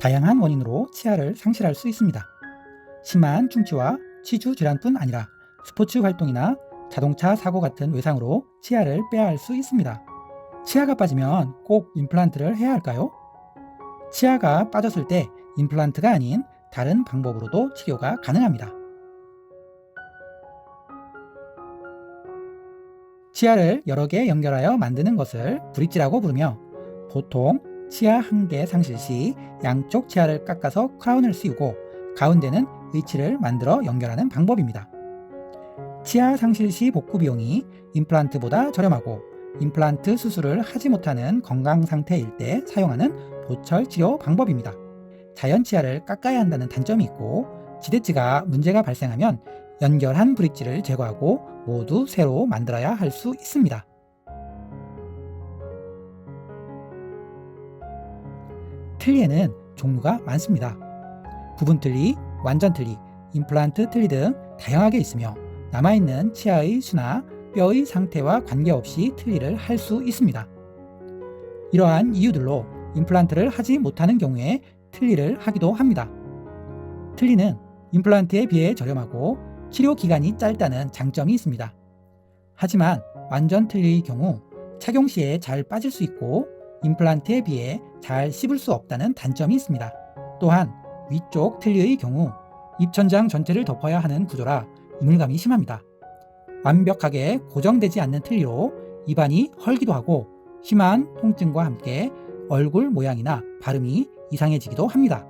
다양한 원인으로 치아를 상실할 수 있습니다. 심한 충치와 치주 질환뿐 아니라 스포츠 활동이나 자동차 사고 같은 외상으로 치아를 빼야 할 수 있습니다. 치아가 빠지면 꼭 임플란트를 해야 할까요? 치아가 빠졌을 때 임플란트가 아닌 다른 방법으로도 치료가 가능합니다. 치아를 여러 개 연결하여 만드는 것을 브릿지라고 부르며 보통 치아 한 개 상실 시 양쪽 치아를 깎아서 크라운을 씌우고 가운데는 의치를 만들어 연결하는 방법입니다. 치아 상실 시 복구 비용이 임플란트보다 저렴하고 임플란트 수술을 하지 못하는 건강 상태일 때 사용하는 보철 치료 방법입니다. 자연 치아를 깎아야 한다는 단점이 있고 지대치가 문제가 발생하면 연결한 브릿지를 제거하고 모두 새로 만들어야 할 수 있습니다. 틀니에는 종류가 많습니다. 부분 틀니, 완전 틀니, 임플란트 틀니 등 다양하게 있으며 남아있는 치아의 수나 뼈의 상태와 관계없이 틀니를 할 수 있습니다. 이러한 이유들로 임플란트를 하지 못하는 경우에 틀니를 하기도 합니다. 틀니는 임플란트에 비해 저렴하고 치료 기간이 짧다는 장점이 있습니다. 하지만 완전 틀니의 경우 착용 시에 잘 빠질 수 있고 임플란트에 비해 잘 씹을 수 없다는 단점이 있습니다. 또한 위쪽 틀니의 경우 입천장 전체를 덮어야 하는 구조라 이물감이 심합니다. 완벽하게 고정되지 않는 틀니로 입안이 헐기도 하고 심한 통증과 함께 얼굴 모양이나 발음이 이상해지기도 합니다.